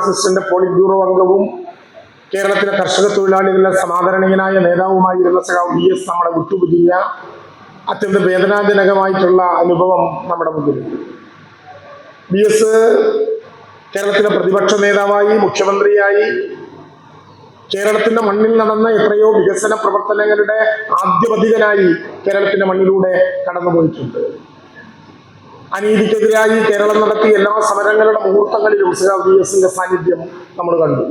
മാർക്സിസ്റ്റിന്റെ polit bureau അംഗവും കേരളത്തിലെ കർഷക തൊഴിലാളികളുടെ സമാദരണീയനായ നേതാവുമായിരുന്ന സഖാവ് വി എസ് നമ്മളെ വിട്ടുപിരിഞ്ഞ അത്യന്ത വേദനാജനകമായിട്ടുള്ള അനുഭവം നമ്മുടെ മുന്നിലുണ്ട് വി എസ് കേരളത്തിലെ പ്രതിപക്ഷ നേതാവായി മുഖ്യമന്ത്രിയായി കേരളത്തിന്റെ മണ്ണിൽ നടന്ന എത്രയോ വികസന പ്രവർത്തനങ്ങളുടെ ആദ്യപതികനായി കേരളത്തിന്റെ മണ്ണിലൂടെ കടന്നുപോയിട്ടുണ്ട്. അനീതിക്കെതിരായി കേരളം നടത്തിയ എല്ലാ സമരങ്ങളുടെ മുഹൂർത്തങ്ങളിലും വി എസിന്റെ സാന്നിധ്യം നമ്മൾ കണ്ടു.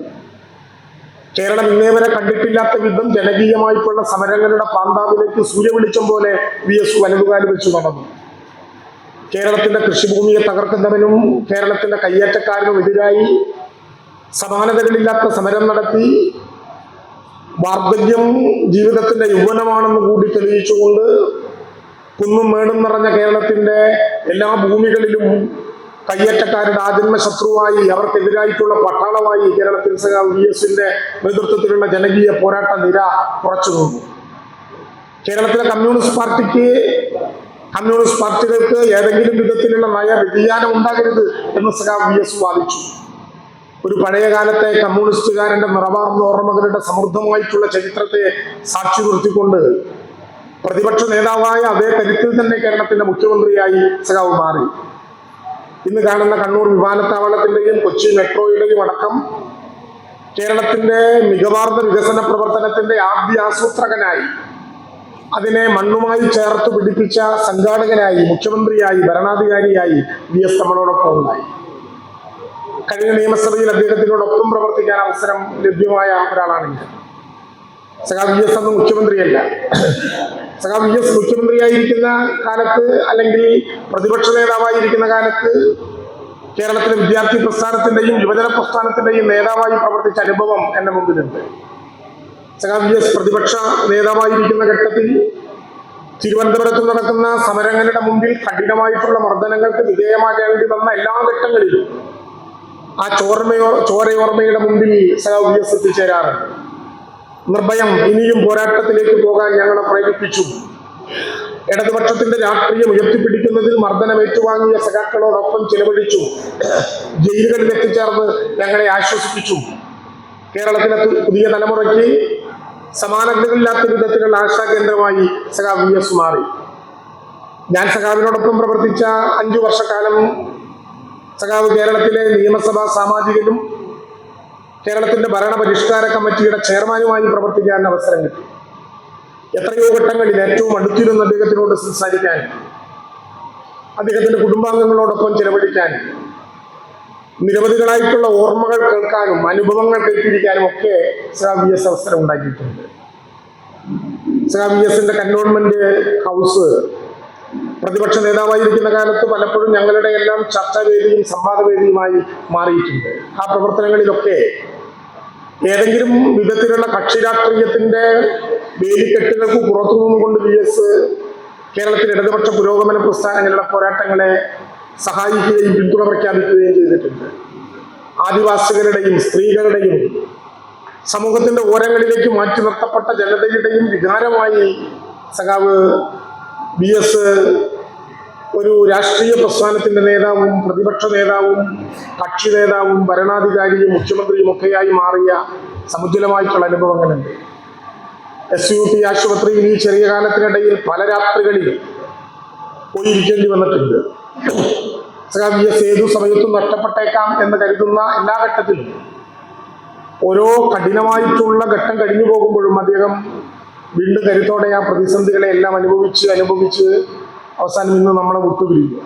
കേരളം ഇന്നേ വരെ കണ്ടിട്ടില്ലാത്ത വിധം ജനകീയമായിട്ടുള്ള സമരങ്ങളുടെ പാന്താവിലേക്ക് സൂര്യവെളിച്ചം പോലെ വി എസ് വലതുകാലി വെച്ച് നടന്നു. കേരളത്തിന്റെ കൃഷിഭൂമിയെ തകർക്കുന്നവനും കേരളത്തിന്റെ കയ്യേറ്റക്കാരനും എതിരായി സമാനതകളില്ലാത്ത സമരം നടത്തി. വാർദ്ധക്യം ജീവിതത്തിന്റെ യൗവനമാണെന്ന് കൂടി തെളിയിച്ചുകൊണ്ട് കുന്നും മേടും നിറഞ്ഞ കേരളത്തിന്റെ എല്ലാ ഭൂമികളിലും കയ്യേറ്റക്കാരുടെ ആജന്മ ശത്രുവായി അവർക്കെതിരായിട്ടുള്ള പട്ടാളമായി കേരളത്തിൽ വി എസിന്റെ നേതൃത്വത്തിലുള്ള ജനകീയ പോരാട്ട നിര കുറച്ചു നിന്നു. കേരളത്തിലെ കമ്മ്യൂണിസ്റ്റ് പാർട്ടിക്ക് കമ്മ്യൂണിസ്റ്റ് പാർട്ടികൾക്ക് ഏതെങ്കിലും വിധത്തിലുള്ള നയ വ്യതിയാനം ഉണ്ടാകരുത് എന്ന് സഖാവ് വി എസ് വാദിച്ചു. ഒരു പഴയ കാലത്തെ കമ്മ്യൂണിസ്റ്റുകാരന്റെ നിറവാർന്ന ഓർമ്മകളുടെ സമൃദ്ധമായിട്ടുള്ള ചരിത്രത്തെ സാക്ഷി നിർത്തിക്കൊണ്ട് പ്രതിപക്ഷ നേതാവായ അതേ കരുത്തിൽ തന്നെ കേരളത്തിന്റെ മുഖ്യമന്ത്രിയായി സഖാവ് മാറി. ഇന്ന് കാണുന്ന കണ്ണൂർ വിമാനത്താവളത്തിന്റെയും കൊച്ചി മെട്രോയുടെയും അടക്കം കേരളത്തിന്റെ മികവാർന്ന വികസന പ്രവർത്തനത്തിന്റെ ആദ്യ ആസൂത്രകനായി അതിനെ മണ്ണുമായി ചേർത്ത് പിടിപ്പിച്ച സംഘാടകനായി മുഖ്യമന്ത്രിയായി ഭരണാധികാരിയായി വി എസ് നമ്മളോടൊപ്പം ഉണ്ടായി. കഴിഞ്ഞ നിയമസഭയിൽ അദ്ദേഹത്തിനോടൊപ്പം പ്രവർത്തിക്കാൻ അവസരം ലഭ്യമായ ഒരാളാണ് ഞാൻ. സഖാ വി എസ് അന്ന് മുഖ്യമന്ത്രിയല്ല. സഖാ വി മുഖ്യമന്ത്രിയായിരിക്കുന്ന കാലത്ത് അല്ലെങ്കിൽ പ്രതിപക്ഷ നേതാവായിരിക്കുന്ന കാലത്ത് കേരളത്തിലെ വിദ്യാർത്ഥി പ്രസ്ഥാനത്തിന്റെയും യുവജന പ്രസ്ഥാനത്തിന്റെയും നേതാവായി പ്രവർത്തിച്ച അനുഭവം എന്റെ മുമ്പിലുണ്ട്. സഖാ വി പ്രതിപക്ഷ നേതാവായിരിക്കുന്ന ഘട്ടത്തിൽ തിരുവനന്തപുരത്ത് നടക്കുന്ന സമരങ്ങളുടെ മുമ്പിൽ കഠിനമായിട്ടുള്ള മർദ്ദനങ്ങൾക്ക് വിധേയമാകേണ്ടി വന്ന എല്ലാ ഘട്ടങ്ങളിലും ആ ചോർമയോ ചോരയോർമ്മയുടെ മുമ്പിൽ സഖാവ് വി എത്തിച്ചേരാറുണ്ട്. നിർഭയം. ഇനിയും പോരാട്ടത്തിലേക്ക് പോകാൻ ഞങ്ങളെ പ്രേരിപ്പിച്ചു. ഇടതുപക്ഷത്തിന്റെ രാഷ്ട്രീയം ഉയർത്തിപ്പിടിക്കുന്നതിൽ മർദ്ദനം ഏറ്റുവാങ്ങിയ സഖാക്കളോടൊപ്പം ചിലവഴിച്ചു. ജയിലുകളിൽ എത്തിച്ചേർന്ന് ഞങ്ങളെ ആശ്വസിപ്പിച്ചു. കേരളത്തിലെ പുതിയ തലമുറയ്ക്ക് സമാനതകളില്ലാത്ത വിധത്തിലുള്ള ആശാകേന്ദ്രമായി സഖാവ് വി എസ് മാറി. ഞാൻ സഖാവിനോടൊപ്പം പ്രവർത്തിച്ച അഞ്ചു വർഷക്കാലം സഖാവ് കേരളത്തിലെ നിയമസഭാ സാമാജികനും കേരളത്തിന്റെ ഭരണ പരിഷ്കാര കമ്മിറ്റിയുടെ ചെയർമാനുമായി പ്രവർത്തിക്കാൻ അവസരം കിട്ടി. എത്രയോ ഘട്ടങ്ങളിൽ ഏറ്റവും അടുത്തിരുന്ന അദ്ദേഹത്തിനോട് സംസാരിക്കാൻ അദ്ദേഹത്തിന്റെ കുടുംബാംഗങ്ങളോടൊപ്പം ചെലവഴിക്കാൻ നിരവധികളായിട്ടുള്ള ഓർമ്മകൾ കേൾക്കാനും അനുഭവങ്ങൾ കേട്ടിരിക്കാനും ഒക്കെ വി എസ് അവസരം ഉണ്ടാക്കിയിട്ടുണ്ട്. വി എസിന്റെ കന്റോൺമെന്റ് ഹൗസ് പ്രതിപക്ഷ നേതാവായിരിക്കുന്ന കാലത്ത് പലപ്പോഴും ഞങ്ങളുടെ എല്ലാം ചർച്ചാവേദിയും സംവാദവേദിയുമായി മാറിയിട്ടുണ്ട്. ആ പ്രവർത്തനങ്ങളിലൊക്കെ ഏതെങ്കിലും വിധത്തിലുള്ള കക്ഷി രാഷ്ട്രീയത്തിന്റെ വേലിക്കെട്ടുകൾക്ക് പുറത്തു നിന്നുകൊണ്ട് വി എസ് കേരളത്തിലെ ഇടതുപക്ഷ പുരോഗമന പ്രസ്ഥാനങ്ങളുടെ പോരാട്ടങ്ങളെ സഹായിക്കുകയും പിന്തുണ പ്രഖ്യാപിക്കുകയും ചെയ്തിട്ടുണ്ട്. ആദിവാസികളുടെയും സ്ത്രീകളുടെയും സമൂഹത്തിന്റെ ഓരങ്ങളിലേക്ക് മാറ്റി നിർത്തപ്പെട്ട ജനതയുടെയും വികാരമായി സഖാവ് ബി എസ് ഒരു രാഷ്ട്രീയ പ്രസ്ഥാനത്തിന്റെ നേതാവും പ്രതിപക്ഷ നേതാവും കക്ഷി നേതാവും ഭരണാധികാരിയും മുഖ്യമന്ത്രിയും ഒക്കെയായി മാറിയ സമുജ്വലമായിട്ടുള്ള അനുഭവങ്ങളുണ്ട്. എസ് യു പി ആശുപത്രിയിൽ ഈ ചെറിയ കാലത്തിനിടയിൽ പല രാത്രികളിൽ പോയിരിക്കേണ്ടി വന്നിട്ടുണ്ട്. ബി എസ് ഏതു സമയത്തും നഷ്ടപ്പെട്ടേക്കാം എന്ന് കരുതുന്ന എല്ലാ ഘട്ടത്തിലും ഓരോ കഠിനമായിട്ടുള്ള ഘട്ടം കഴിഞ്ഞു പോകുമ്പോഴും അദ്ദേഹം വീണ്ടും കരുത്തോടെ ആ പ്രതിസന്ധികളെ എല്ലാം അനുഭവിച്ച് അനുഭവിച്ച് അവസാനം ഇന്ന് നമ്മളെ വിട്ടുപിരിക്കുക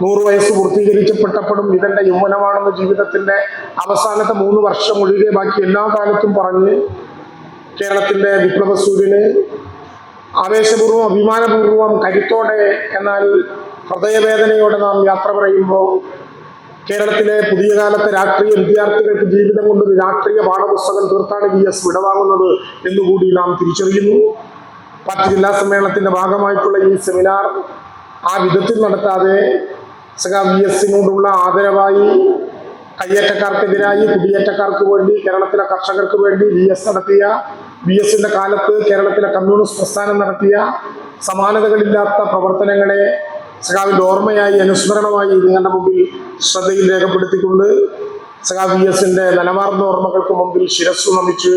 നൂറ് വയസ്സ് പൂർത്തീകരിക്കപ്പെട്ടപ്പോഴും ഇതെന്റെ യൗവനമാണെന്ന് ജീവിതത്തിന്റെ അവസാനത്തെ മൂന്ന് വർഷം ഒഴികെ ബാക്കി എല്ലാ കാലത്തും പറഞ്ഞ് കേരളത്തിന്റെ വിപ്ലവ സൂര്യന് ആവേശപൂർവം അഭിമാനപൂർവം കരുത്തോടെ എന്നാൽ ഹൃദയവേദനയോടെ നാം യാത്ര പറയുമ്പോൾ കേരളത്തിലെ പുതിയ കാലത്തെ രാഷ്ട്രീയ വിദ്യാർത്ഥികൾക്ക് ജീവിതം കൊണ്ട് രാഷ്ട്രീയ പാഠപുസ്തകം തീർത്താണ് വി എസ് വിടവാങ്ങുന്നത് എന്നുകൂടി നാം തിരിച്ചറിയുന്നു. പാർട്ടി ജില്ലാ സമ്മേളനത്തിന്റെ ഭാഗമായിട്ടുള്ള ഈ സെമിനാർ ആ വിധത്തിൽ നടത്താതെ സഖാ വി എസിനോടുള്ള ആദരവായി കയ്യേറ്റക്കാർക്കെതിരായി കുടിയേറ്റക്കാർക്ക് വേണ്ടി കേരളത്തിലെ കർഷകർക്ക് വേണ്ടി വി എസ് നടത്തിയ വി എസിന്റെ കാലത്ത് കേരളത്തിലെ കമ്മ്യൂണിസ്റ്റ് പ്രസ്ഥാനം നടത്തിയ സമാനതകളില്ലാത്ത പ്രവർത്തനങ്ങളെ സഖാവിന്റെ ഓർമ്മയായി അനുസ്മരണമായി നിങ്ങളുടെ മുമ്പിൽ ശ്രദ്ധയിൽ രേഖപ്പെടുത്തിക്കൊണ്ട് സഖാ വി എസിന്റെ നിലവാർന്ന ഓർമ്മകൾക്ക് മുമ്പിൽ ശിരസ് നമിച്ച്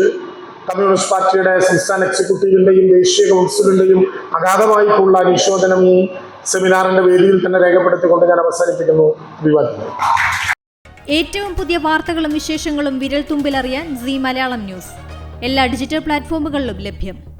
കമ്മ്യൂണിസ്റ്റ് പാർട്ടിയുടെ സംസ്ഥാന എക്സിക്യൂട്ടീവിന്റെയും ദേശീയ കൗൺസിലിന്റെയും അഗാധമായിട്ടുള്ള അനുശോചനം ഈ സെമിനാറിന്റെ വേദിയിൽ തന്നെ രേഖപ്പെടുത്തിക്കൊണ്ട് ഞാൻ അവസാനിപ്പിക്കുന്നു. അഭിവാദ്യം. ഏറ്റവും പുതിയ വാർത്തകളും വിശേഷങ്ങളും വിരൽ തുമ്പിലറിയാൻ സി മലയാളം ന്യൂസ്. എല്ലാ ഡിജിറ്റൽ പ്ലാറ്റ്ഫോമുകളിലും ലഭ്യം.